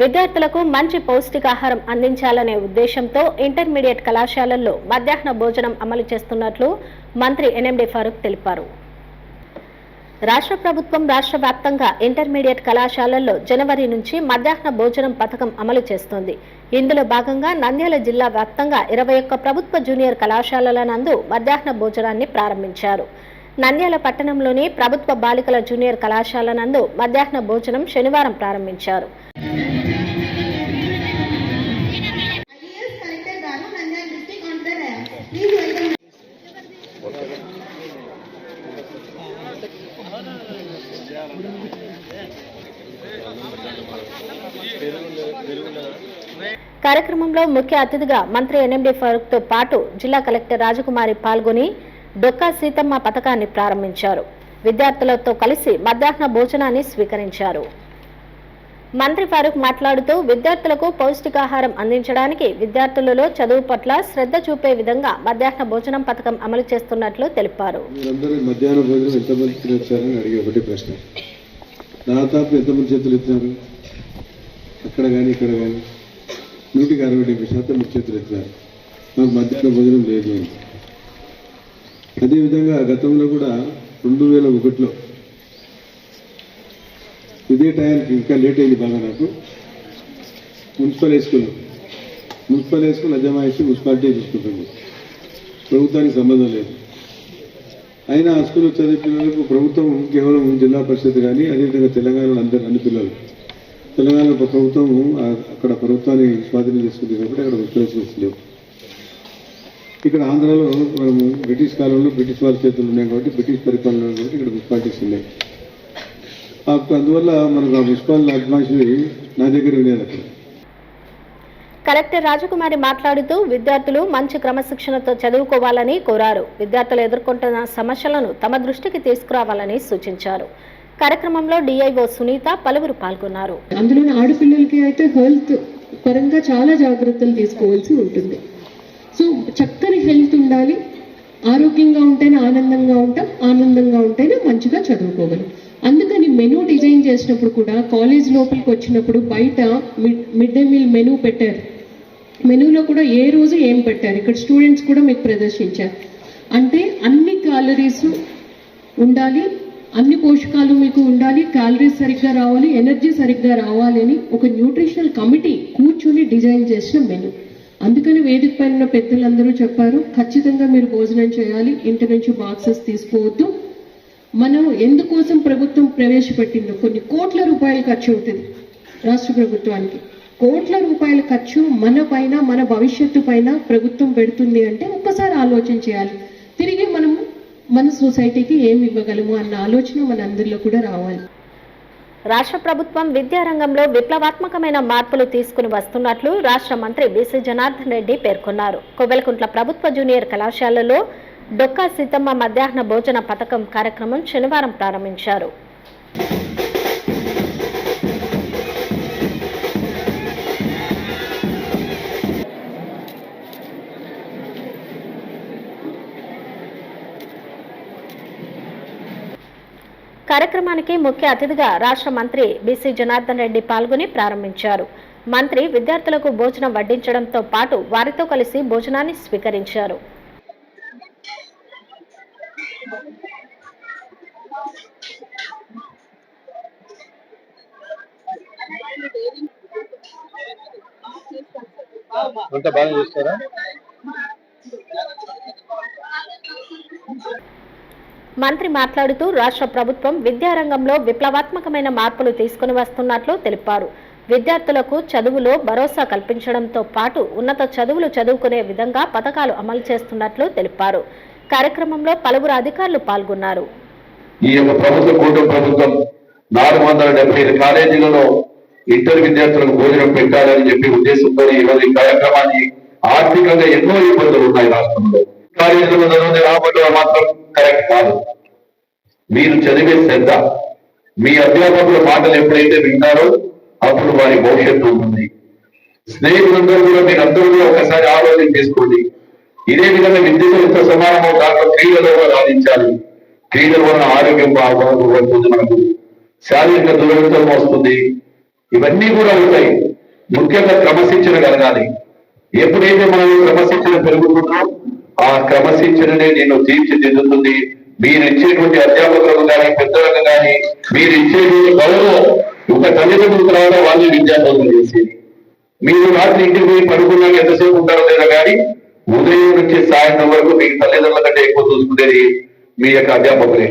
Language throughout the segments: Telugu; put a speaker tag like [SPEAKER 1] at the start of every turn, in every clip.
[SPEAKER 1] విద్యార్థులకు మంచి పౌష్టికాహారం అందించాలనే ఉద్దేశంతో ఇంటర్మీడియట్ కళాశాలల్లో మధ్యాహ్న భోజనం అమలు చేస్తున్నట్లు మంత్రి ఎన్ఎండి ఫారూక్ తెలిపారు. రాష్ట్ర ప్రభుత్వం రాష్ట్ర వ్యాప్తంగా ఇంటర్మీడియట్ కళాశాలల్లో జనవరి నుంచి మధ్యాహ్న భోజనం పథకం అమలు చేస్తోంది. ఇందులో భాగంగా నంద్యాల జిల్లా వ్యాప్తంగా ఇరవై ఒక్క ప్రభుత్వ జూనియర్ కళాశాలల నందు మధ్యాహ్న భోజనాన్ని ప్రారంభించారు. నంద్యాల పట్టణంలోని ప్రభుత్వ బాలికల జూనియర్ కళాశాల నందు మధ్యాహ్న భోజనం శనివారం ప్రారంభించారు. కార్యక్రమంలో ముఖ్య అతిథిగా మంత్రి ఎన్ఎండి ఫారూక్తో పాటు జిల్లా కలెక్టర్ రాజకుమారి పాల్గొని డొక్కా సీతమ్మ పథకాన్ని ప్రారంభించారు. విద్యార్థులతో కలిసి మధ్యాహ్న భోజనాన్ని స్వీకరించారు. మంత్రి ఫారూక్ మాట్లాడుతూ విద్యార్థులకు పౌష్టికాహారం అందించడానికి విద్యార్థులలో చదువు పట్ల శ్రద్ధ చూపే విధంగా మధ్యాహ్న భోజనం పథకం అమలు చేస్తున్నట్లు తెలిపారు.
[SPEAKER 2] ప్రశ్న. దాదాపు ఎంతమంది చేతులు ఎత్తినారు? అక్కడ కానీ ఇక్కడ కానీ నూటికి అరవై డెబ్బై శాతం ముఖ్యతలు చేతులు మాకు మధ్యాహ్న భోజనం లేదు అని. అదేవిధంగా గతంలో కూడా రెండు వేల ఒకటిలో ఇదే టైంకి ఇంకా లేట్ అయింది బాగా నాకు. Municipal high school municipal high school అజమాయిషి municipality చూసుకుంటుంది ప్రభుత్వానికి సంబంధం లేదు. అయినా ఆ స్కూల్లో చదివే పిల్లలకు ప్రభుత్వం కేవలం జిల్లా పరిషత్ కానీ అదేవిధంగా తెలంగాణలో అందరు అన్ని పిల్లలు తెలంగాణ ప్రభుత్వం అక్కడ ప్రభుత్వాన్ని స్వాధీనం చేసుకుంది కాబట్టి అక్కడ ఉద్యోగం లేవు ఇక్కడ ఆంధ్రాలో మనము బ్రిటిష్ కాలంలో బ్రిటిష్ వాళ్ళ చేతులు ఉన్నాయి కాబట్టి బ్రిటిష్ పరిపాలన కాబట్టి ఇక్కడ మున్సిపాలిటీస్ ఉన్నాయి. అందువల్ల మనకు ఆ మున్సిపల్ అడ్వాన్స్ నా దగ్గర ఉండేది అక్కడ.
[SPEAKER 1] కలెక్టర్ రాజకుమారి మాట్లాడుతూ విద్యార్థులు మంచి క్రమశిక్షణతో చదువుకోవాలని కోరారు. విద్యార్థులు ఎదుర్కొంటున్న సమస్యలను తమ దృష్టికి తీసుకురావాలని సూచించారు. కార్యక్రమంలో డిఐఓ సునీత పలువురు పాల్గొన్నారు.
[SPEAKER 3] అందులో ఆడపిల్లలకి అయితే హెల్త్ పరంగా చాలా జాగ్రత్తలు తీసుకోవాల్సి ఉంటుంది. సో చక్కని హెల్త్ ఉండాలి. ఆరోగ్యంగా ఉంటేనే ఆనందంగా ఉంటాం ఆనందంగా ఉంటేనే మంచిగా చదువుకోగలం. అందుకని మెనూ డిజైన్ చేసినప్పుడు కూడా కాలేజ్ లోపలికి వచ్చినప్పుడు బయట mid mid day meal menu పెట్టారు. మెనూలో కూడా ఏ రోజు ఏం పెట్టారు? ఇక్కడ స్టూడెంట్స్ కూడా మీకు ప్రదర్శించారు. అంటే అన్ని క్యాలరీస్ ఉండాలి అన్ని పోషకాలు మీకు ఉండాలి క్యాలరీస్ సరిగ్గా రావాలి ఎనర్జీ సరిగ్గా రావాలి అని ఒక న్యూట్రిషనల్ కమిటీ కూర్చొని డిజైన్ చేసిన మెను అందుకని వేదిక పైన ఉన్న పెద్దలందరూ చెప్పారు ఖచ్చితంగా మీరు భోజనం చేయాలి ఇంటి నుంచి బాక్సెస్ తీసుకోవద్దు. మనం ఎందుకోసం ప్రభుత్వం ప్రవేశపెట్టిందో కొన్ని కోట్ల రూపాయలు ఖర్చు అవుతుంది రాష్ట్ర ప్రభుత్వానికి. కోట్ల రూపాయల ఖర్చు మన పైన మన భవిష్యత్తు పైన ప్రభుత్వం పెడుతుంది అంటే ఒక్కసారి ఆలోచన చేయాలి. మన సొసైటీకి ఏమి ఇవ్వగలము అన్న ఆలోచన మన అందరిలో కూడా రావాలి.
[SPEAKER 1] రాష్ట్ర ప్రభుత్వం విద్యారంగంలో విప్లవాత్మకమైన మార్పులు తీసుకుని వస్తున్నట్లు రాష్ట్ర మంత్రి బీసీ జనార్దన్ రెడ్డి పేర్కొన్నారు. కొవ్వెలకుంట్ల ప్రభుత్వ జూనియర్ కళాశాలలో డొక్కా సీతమ్మ మధ్యాహ్న భోజన పథకం కార్యక్రమం శనివారం ప్రారంభించారు. కార్యక్రమానికి ముఖ్య అతిథిగా రాష్ట్ర మంత్రి బీసీ జనార్దన్ రెడ్డి పాల్గొని ప్రారంభించారు. మంత్రి విద్యార్థులకు భోజనం వడ్డించడంతో పాటు వారితో కలిసి భోజనాన్ని స్వీకరించారు.
[SPEAKER 2] అంతా బాగా చేస్తారా?
[SPEAKER 1] మంత్రి మాట్లాడుతూ రాష్ట్ర ప్రభుత్వం విద్యారంగంలో విప్లవాత్మకమైన మార్పులు తీసుకుని వస్తున్నట్లు తెలిపారు. విద్యార్థులకు చదువులో భరోసా కల్పించడంతో పాటు ఉన్నత చదువులు చదువుకునే విధంగా పథకాలు అమలు చేస్తున్నట్లు తెలిపారు. కార్యక్రమంలో పలువురు అధికారులు పాల్గొన్నారు.
[SPEAKER 4] ఈ యొక్క ప్రభుత్వ కూటమి ప్రభుత్వం నాలుగు వందల డెబ్బై ఐదు కాలేజీలలో ఇంటర్ విద్యార్థులకు భోజనం పెట్టాలని చెప్పి ఉద్దేశంతో ఈ రోజు ఈ కార్యక్రమాన్ని ఆర్థికంగా ఎన్నో ఇబ్బందులు ఉన్నాయి రాష్ట్రంలో. కాలేజీలో చదివితే రాబోయే మాత్రం కరెక్ట్ కాదు. మీరు చదివే శ్రద్ధ మీ అధ్యాపకుల మాటలు ఎప్పుడైతే వింటారో అప్పుడు వారి భవిష్యత్తు ఉంటుంది. స్నేహితులందరూ కూడా మీరందరూ కూడా ఒకసారి ఆలోచన చేసుకోండి. ఇదే విధంగా విద్యుత్తో సమానమో దాంట్లో క్రీడలో సాధించాలి. క్రీడల వలన ఆరోగ్యం బాగుంటుంది మనకు. శారీరక దృఢత్వం వస్తుంది. ఇవన్నీ కూడా ఉంటాయి. ముఖ్యంగా క్రమశిక్షణ కలగాలి. ఎప్పుడైతే మనం క్రమశిక్షణ పెరుగుతుందో ఆ క్రమశిక్షణనే నేను తీర్చిదిద్దుతుంది. మీరు ఇచ్చేటువంటి అధ్యాపకులకు కానీ పెద్దలకు కానీ మీరు ఇచ్చేటువంటి గౌరవం ఒక తల్లిదండ్రులకు తర్వాత వాళ్ళు విద్యాబోధన చేసేది. మీరు రాత్రి ఇంటికి పోయి పడుకున్నాక ఎంతసేపు ఉంటారో లేదా కానీ ఉదయం నుంచి సాయంత్రం వరకు మీ తల్లిదండ్రుల కంటే ఎక్కువ చూసుకునేది మీ యొక్క అధ్యాపకులే.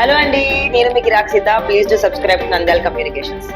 [SPEAKER 5] హలో అండి నేను మీకు Rakshita please to subscribe Nandyal communications